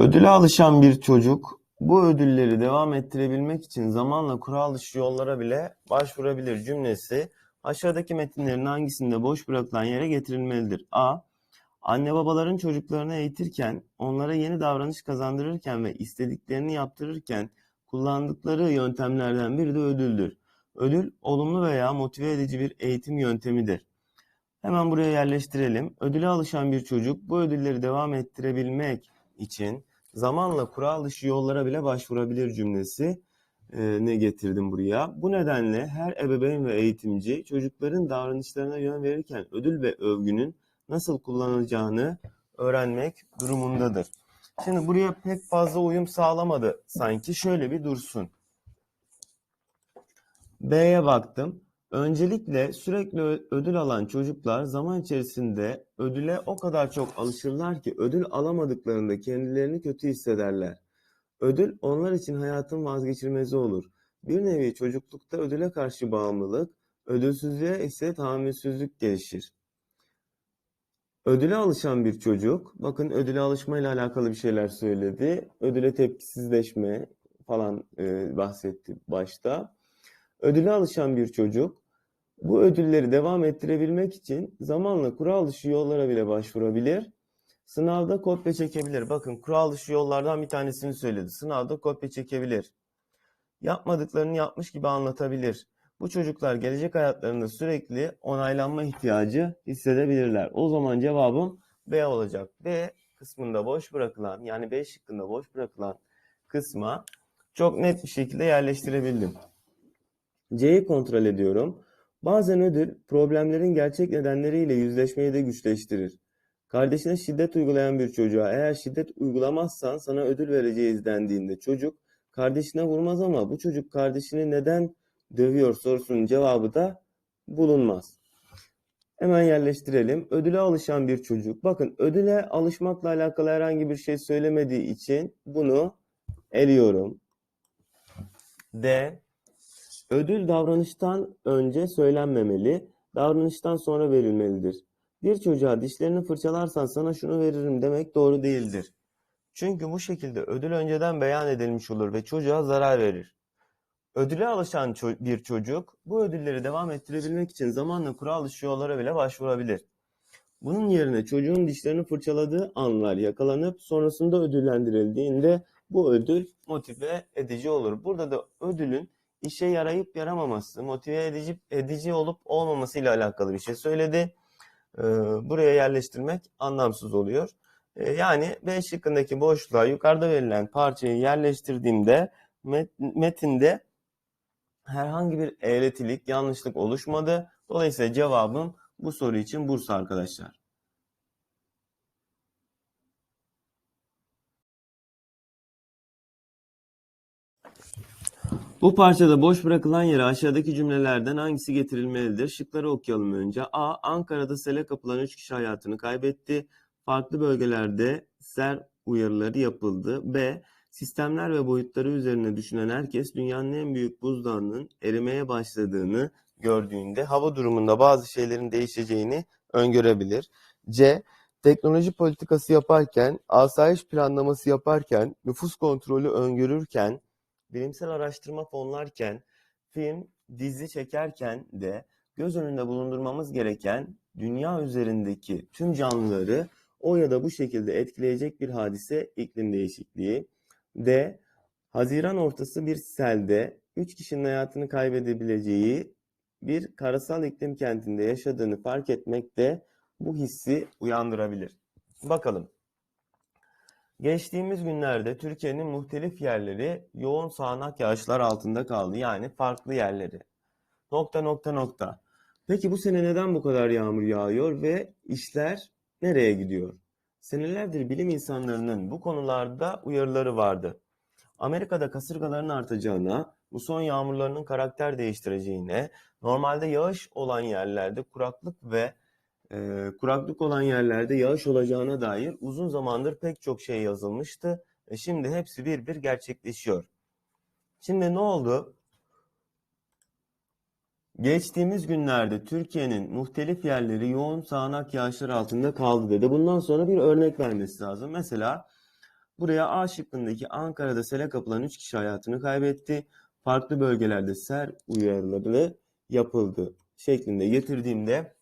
Ödüle alışan bir çocuk bu ödülleri devam ettirebilmek için zamanla kural dışı yollara bile başvurabilir cümlesi aşağıdaki metinlerin hangisinde boş bırakılan yere getirilmelidir? A. Anne babaların çocuklarını eğitirken, onlara yeni davranış kazandırırken ve istediklerini yaptırırken kullandıkları yöntemlerden biri de ödüldür. Ödül, olumlu veya motive edici bir eğitim yöntemidir. Hemen buraya yerleştirelim. Ödüle alışan bir çocuk bu ödülleri devam ettirebilmek için zamanla kural dışı yollara bile başvurabilir cümlesi e, ne getirdim buraya. Bu nedenle her ebeveyn ve eğitimci çocukların davranışlarına yön verirken ödül ve övgünün nasıl kullanılacağını öğrenmek durumundadır. Şimdi buraya pek fazla uyum sağlamadı sanki. Şöyle bir dursun. B'ye baktım. Öncelikle sürekli ödül alan çocuklar zaman içerisinde ödüle o kadar çok alışırlar ki ödül alamadıklarında kendilerini kötü hissederler. Ödül onlar için hayatın vazgeçilmezi olur. Bir nevi çocuklukta ödüle karşı bağımlılık, ödülsüzlüğe ise tahammülsüzlük gelişir. Ödüle alışan bir çocuk, bakın ödüle alışmayla alakalı bir şeyler söyledi. Ödüle tepkisizleşme falan e, bahsetti başta. Ödüle alışan bir çocuk bu ödülleri devam ettirebilmek için zamanla kural dışı yollara bile başvurabilir. Sınavda kopya çekebilir. Bakın kural dışı yollardan bir tanesini söyledi. Sınavda kopya çekebilir. Yapmadıklarını yapmış gibi anlatabilir. Bu çocuklar gelecek hayatlarında sürekli onaylanma ihtiyacı hissedebilirler. O zaman cevabım B olacak. B kısmında boş bırakılan yani B şıkkında boş bırakılan kısma çok net bir şekilde yerleştirebildim. C'yi kontrol ediyorum. Bazen ödül problemlerin gerçek nedenleriyle yüzleşmeyi de güçleştirir. Kardeşine şiddet uygulayan bir çocuğa eğer şiddet uygulamazsan sana ödül vereceğiz dendiğinde çocuk kardeşine vurmaz ama bu çocuk kardeşini neden dövüyor sorusunun cevabı da bulunmaz. Hemen yerleştirelim. Ödüle alışan bir çocuk. Bakın ödüle alışmakla alakalı herhangi bir şey söylemediği için bunu eliyorum. D. Ödül davranıştan önce söylenmemeli, davranıştan sonra verilmelidir. Bir çocuğa dişlerini fırçalarsan sana şunu veririm demek doğru değildir. Çünkü bu şekilde ödül önceden beyan edilmiş olur ve çocuğa zarar verir. Ödüle alışan ço- bir çocuk bu ödülleri devam ettirebilmek için zamanla kural dışı yollara bile başvurabilir. Bunun yerine çocuğun dişlerini fırçaladığı anlar yakalanıp sonrasında ödüllendirildiğinde bu ödül motive edici olur. Burada da ödülün işe yarayıp yaramaması, motive edici, edici olup olmaması ile alakalı bir şey söyledi. Ee, buraya yerleştirmek anlamsız oluyor. Ee, yani B şıkkındaki boşluğa yukarıda verilen parçayı yerleştirdiğimde met- metinde herhangi bir eğretilik, yanlışlık oluşmadı. Dolayısıyla cevabım bu soru için Bursa arkadaşlar. Bu parçada boş bırakılan yere aşağıdaki cümlelerden hangisi getirilmelidir? Şıkları okuyalım önce. A. Ankara'da sele kapılan 3 kişi hayatını kaybetti. Farklı bölgelerde sel uyarıları yapıldı. B. Sistemler ve boyutları üzerine düşünen herkes dünyanın en büyük buzdağının erimeye başladığını gördüğünde hava durumunda bazı şeylerin değişeceğini öngörebilir. C. Teknoloji politikası yaparken, asayiş planlaması yaparken, nüfus kontrolü öngörürken, bilimsel araştırma fonlarken, film, dizi çekerken de göz önünde bulundurmamız gereken dünya üzerindeki tüm canlıları o ya da bu şekilde etkileyecek bir hadise iklim değişikliği. D. Haziran ortası bir selde 3 kişinin hayatını kaybedebileceği bir karasal iklim kentinde yaşadığını fark etmek de bu hissi uyandırabilir. Bakalım. Geçtiğimiz günlerde Türkiye'nin muhtelif yerleri yoğun sağanak yağışlar altında kaldı. Yani farklı yerleri. Nokta nokta nokta. Peki bu sene neden bu kadar yağmur yağıyor ve işler nereye gidiyor? Senelerdir bilim insanlarının bu konularda uyarıları vardı. Amerika'da kasırgaların artacağına, muson yağmurlarının karakter değiştireceğine, normalde yağış olan yerlerde kuraklık ve e, kuraklık olan yerlerde yağış olacağına dair uzun zamandır pek çok şey yazılmıştı. ve şimdi hepsi bir bir gerçekleşiyor. Şimdi ne oldu? Geçtiğimiz günlerde Türkiye'nin muhtelif yerleri yoğun sağanak yağışlar altında kaldı dedi. Bundan sonra bir örnek vermesi lazım. Mesela Buraya A şıkkındaki Ankara'da sele kapılan 3 kişi hayatını kaybetti. Farklı bölgelerde sel uyarıları yapıldı şeklinde getirdiğimde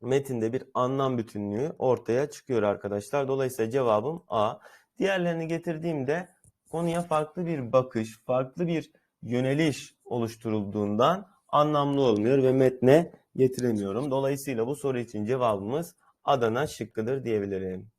metinde bir anlam bütünlüğü ortaya çıkıyor arkadaşlar. Dolayısıyla cevabım A. Diğerlerini getirdiğimde konuya farklı bir bakış, farklı bir yöneliş oluşturulduğundan anlamlı olmuyor ve metne getiremiyorum. Dolayısıyla bu soru için cevabımız Adana şıkkıdır diyebilirim.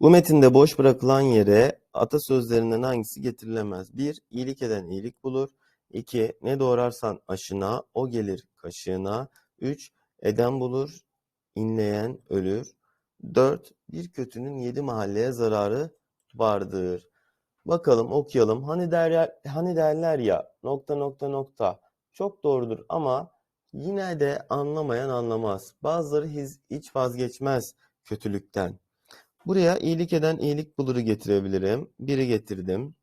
Bu metinde boş bırakılan yere atasözlerinden hangisi getirilemez? 1. İyilik eden iyilik bulur. 2. Ne doğrarsan aşına, o gelir kaşığına. 3. Eden bulur, inleyen ölür. 4. Bir kötünün yedi mahalleye zararı vardır. Bakalım okuyalım. Hani derler, hani derler ya nokta nokta nokta. Çok doğrudur ama yine de anlamayan anlamaz. Bazıları hiç vazgeçmez kötülükten. Buraya iyilik eden iyilik buluru getirebilirim. Biri getirdim.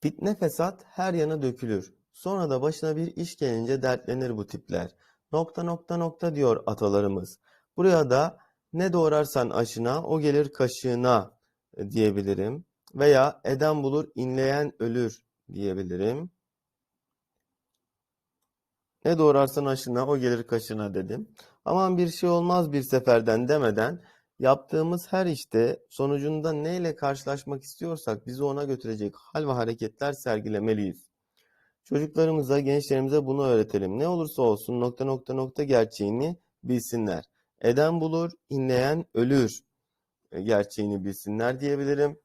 Fitne fesat her yana dökülür. Sonra da başına bir iş gelince dertlenir bu tipler. Nokta nokta nokta diyor atalarımız. Buraya da ne doğrarsan aşına o gelir kaşığına diyebilirim. Veya eden bulur inleyen ölür diyebilirim. Ne doğrarsan aşına o gelir kaşığına dedim. Aman bir şey olmaz bir seferden demeden yaptığımız her işte sonucunda neyle karşılaşmak istiyorsak bizi ona götürecek hal ve hareketler sergilemeliyiz. Çocuklarımıza, gençlerimize bunu öğretelim. Ne olursa olsun nokta nokta nokta gerçeğini bilsinler. Eden bulur, inleyen ölür e, gerçeğini bilsinler diyebilirim.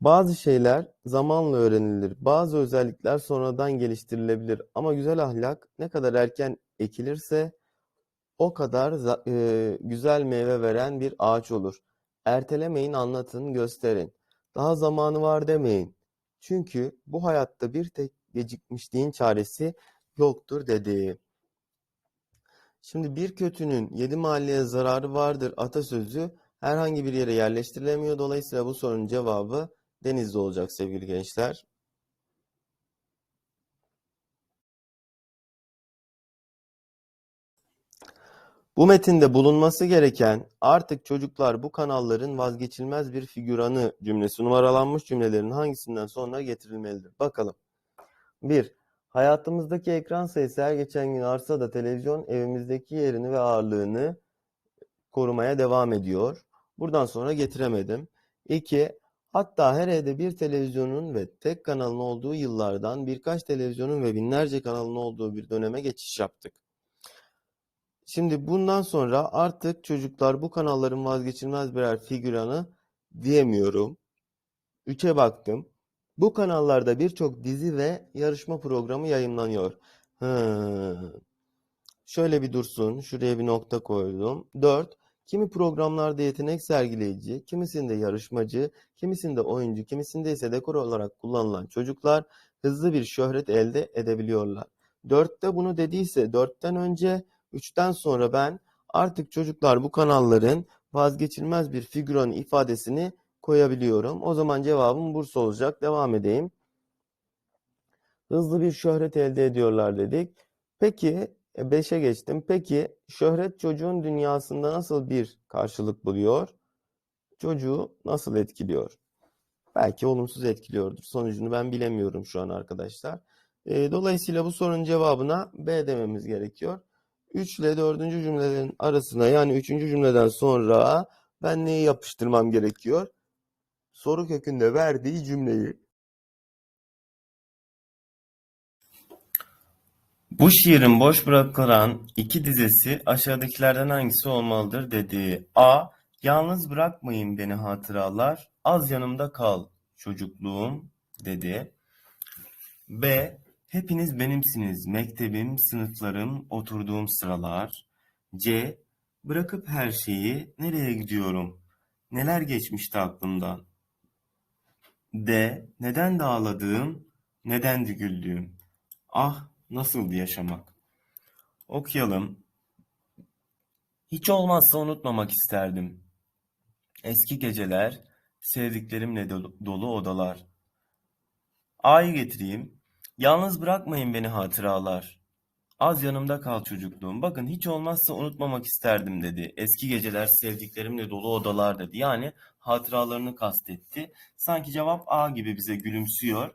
Bazı şeyler zamanla öğrenilir. Bazı özellikler sonradan geliştirilebilir. Ama güzel ahlak ne kadar erken ekilirse o kadar e, güzel meyve veren bir ağaç olur. Ertelemeyin, anlatın, gösterin. Daha zamanı var demeyin. Çünkü bu hayatta bir tek gecikmişliğin çaresi yoktur dedi. Şimdi bir kötünün yedi mahalleye zararı vardır atasözü herhangi bir yere yerleştirilemiyor. Dolayısıyla bu sorunun cevabı denizde olacak sevgili gençler. Bu metinde bulunması gereken artık çocuklar bu kanalların vazgeçilmez bir figüranı cümlesi numaralanmış cümlelerin hangisinden sonra getirilmelidir? Bakalım. 1. Hayatımızdaki ekran sayısı her geçen gün artsa da televizyon evimizdeki yerini ve ağırlığını korumaya devam ediyor. Buradan sonra getiremedim. 2. Hatta her evde bir televizyonun ve tek kanalın olduğu yıllardan birkaç televizyonun ve binlerce kanalın olduğu bir döneme geçiş yaptık. Şimdi bundan sonra artık çocuklar bu kanalların vazgeçilmez birer figüranı diyemiyorum. 3'e baktım. Bu kanallarda birçok dizi ve yarışma programı yayınlanıyor. Hı. Şöyle bir dursun. Şuraya bir nokta koydum. 4. Kimi programlarda yetenek sergileyici, kimisinde yarışmacı, kimisinde oyuncu, kimisinde ise dekor olarak kullanılan çocuklar hızlı bir şöhret elde edebiliyorlar. 4'te bunu dediyse 4'ten önce 3'ten sonra ben artık çocuklar bu kanalların vazgeçilmez bir figüran ifadesini koyabiliyorum. O zaman cevabım Bursa olacak. Devam edeyim. Hızlı bir şöhret elde ediyorlar dedik. Peki 5'e geçtim. Peki şöhret çocuğun dünyasında nasıl bir karşılık buluyor? Çocuğu nasıl etkiliyor? Belki olumsuz etkiliyordur. Sonucunu ben bilemiyorum şu an arkadaşlar. E, dolayısıyla bu sorunun cevabına B dememiz gerekiyor. 3 ile 4. cümlelerin arasına yani 3. cümleden sonra ben neyi yapıştırmam gerekiyor? Soru kökünde verdiği cümleyi. Bu şiirin boş bırakılan iki dizesi aşağıdakilerden hangisi olmalıdır dedi. A. Yalnız bırakmayın beni hatıralar, az yanımda kal çocukluğum dedi. B. Hepiniz benimsiniz, mektebim, sınıflarım, oturduğum sıralar. C. Bırakıp her şeyi nereye gidiyorum? Neler geçmişti aklımdan? D. Neden de ağladığım, neden de güldüğüm? Ah, nasıldı yaşamak? Okuyalım. Hiç olmazsa unutmamak isterdim. Eski geceler, sevdiklerimle dolu odalar. A'yı getireyim. Yalnız bırakmayın beni hatıralar. Az yanımda kal çocukluğum. Bakın hiç olmazsa unutmamak isterdim dedi. Eski geceler sevdiklerimle dolu odalar dedi. Yani hatıralarını kastetti. Sanki cevap A gibi bize gülümsüyor.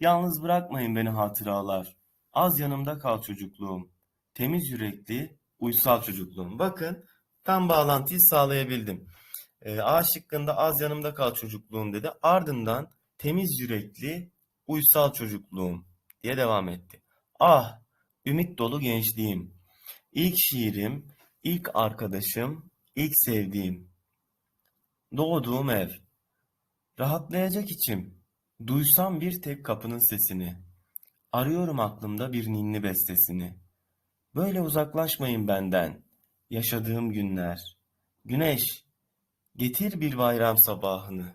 Yalnız bırakmayın beni hatıralar. Az yanımda kal çocukluğum. Temiz yürekli, uysal çocukluğum. Bakın tam bağlantıyı sağlayabildim. Ee, A şıkkında az yanımda kal çocukluğum dedi. Ardından temiz yürekli, uysal çocukluğum diye devam etti. Ah, ümit dolu gençliğim. İlk şiirim, ilk arkadaşım, ilk sevdiğim. Doğduğum ev. Rahatlayacak içim. Duysam bir tek kapının sesini. Arıyorum aklımda bir ninni bestesini. Böyle uzaklaşmayın benden. Yaşadığım günler. Güneş, getir bir bayram sabahını.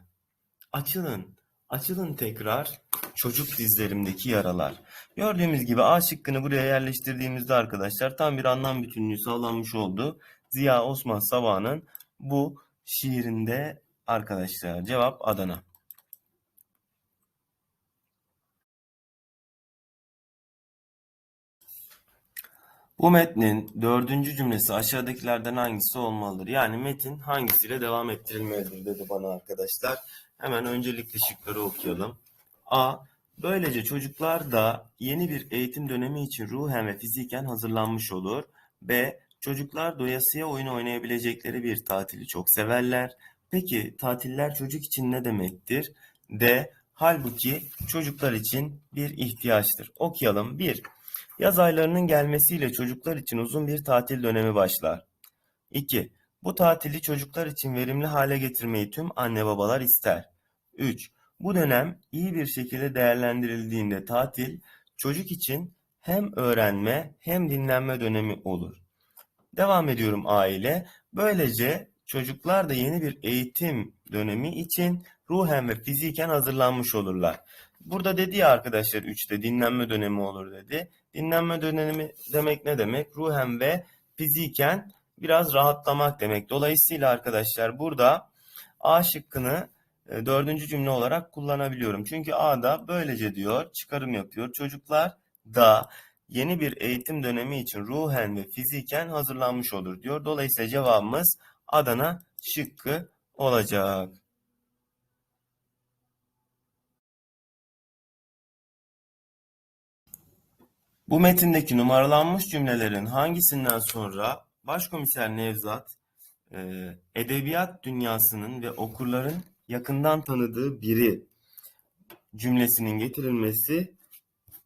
Açılın, açılın tekrar çocuk dizlerimdeki yaralar. Gördüğümüz gibi A şıkkını buraya yerleştirdiğimizde arkadaşlar tam bir anlam bütünlüğü sağlanmış oldu. Ziya Osman Sabah'ın bu şiirinde arkadaşlar cevap Adana. Bu metnin dördüncü cümlesi aşağıdakilerden hangisi olmalıdır? Yani metin hangisiyle devam ettirilmelidir dedi bana arkadaşlar. Hemen öncelikle şıkları okuyalım. A. Böylece çocuklar da yeni bir eğitim dönemi için ruhen ve fiziken hazırlanmış olur. B. Çocuklar doyasıya oyun oynayabilecekleri bir tatili çok severler. Peki tatiller çocuk için ne demektir? D. Halbuki çocuklar için bir ihtiyaçtır. Okuyalım. 1. Yaz aylarının gelmesiyle çocuklar için uzun bir tatil dönemi başlar. 2. Bu tatili çocuklar için verimli hale getirmeyi tüm anne babalar ister. 3. Bu dönem iyi bir şekilde değerlendirildiğinde tatil çocuk için hem öğrenme hem dinlenme dönemi olur. Devam ediyorum aile. Böylece çocuklar da yeni bir eğitim dönemi için ruhen ve fiziken hazırlanmış olurlar. Burada dedi ya arkadaşlar 3'te dinlenme dönemi olur dedi. Dinlenme dönemi demek ne demek? Ruhen ve fiziken biraz rahatlamak demek. Dolayısıyla arkadaşlar burada A şıkkını dördüncü cümle olarak kullanabiliyorum. Çünkü A'da böylece diyor, çıkarım yapıyor. Çocuklar da yeni bir eğitim dönemi için ruhen ve fiziken hazırlanmış olur diyor. Dolayısıyla cevabımız Adana şıkkı olacak. Bu metindeki numaralanmış cümlelerin hangisinden sonra Başkomiser Nevzat e, edebiyat dünyasının ve okurların yakından tanıdığı biri cümlesinin getirilmesi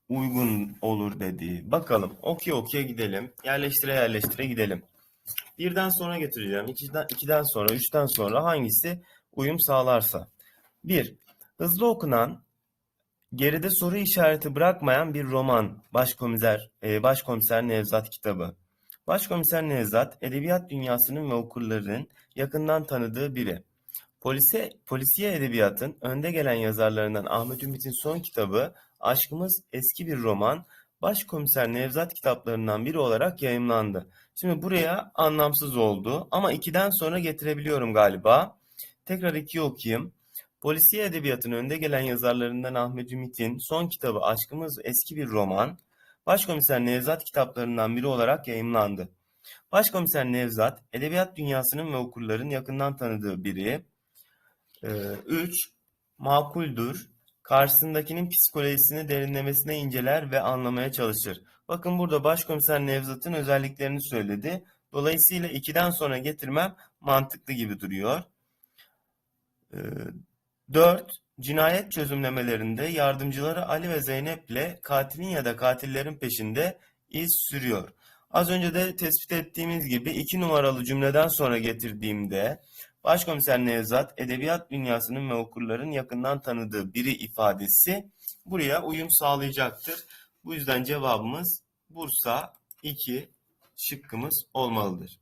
uygun olur dedi. Bakalım okuya okuya gidelim. Yerleştire yerleştire gidelim. Birden sonra getireceğim. İkiden, ikiden sonra, üçten sonra hangisi uyum sağlarsa. Bir, hızlı okunan, geride soru işareti bırakmayan bir roman. Başkomiser, e, Başkomiser Nevzat kitabı. Başkomiser Nevzat, edebiyat dünyasının ve okurların yakından tanıdığı biri. Polise, polisiye edebiyatın önde gelen yazarlarından Ahmet Ümit'in son kitabı Aşkımız Eski Bir Roman, Başkomiser Nevzat kitaplarından biri olarak yayımlandı. Şimdi buraya anlamsız oldu ama ikiden sonra getirebiliyorum galiba. Tekrar iki okuyayım. Polisiye edebiyatın önde gelen yazarlarından Ahmet Ümit'in son kitabı Aşkımız Eski Bir Roman, Başkomiser Nevzat kitaplarından biri olarak yayımlandı. Başkomiser Nevzat, edebiyat dünyasının ve okurların yakından tanıdığı biri. 3. Makuldür. Karşısındakinin psikolojisini derinlemesine inceler ve anlamaya çalışır. Bakın burada Başkomiser Nevzat'ın özelliklerini söyledi. Dolayısıyla 2'den sonra getirmem mantıklı gibi duruyor. 4. Cinayet çözümlemelerinde yardımcıları Ali ve Zeynep'le katilin ya da katillerin peşinde iz sürüyor. Az önce de tespit ettiğimiz gibi iki numaralı cümleden sonra getirdiğimde Başkomiser Nevzat edebiyat dünyasının ve okurların yakından tanıdığı biri ifadesi buraya uyum sağlayacaktır. Bu yüzden cevabımız Bursa 2 şıkkımız olmalıdır.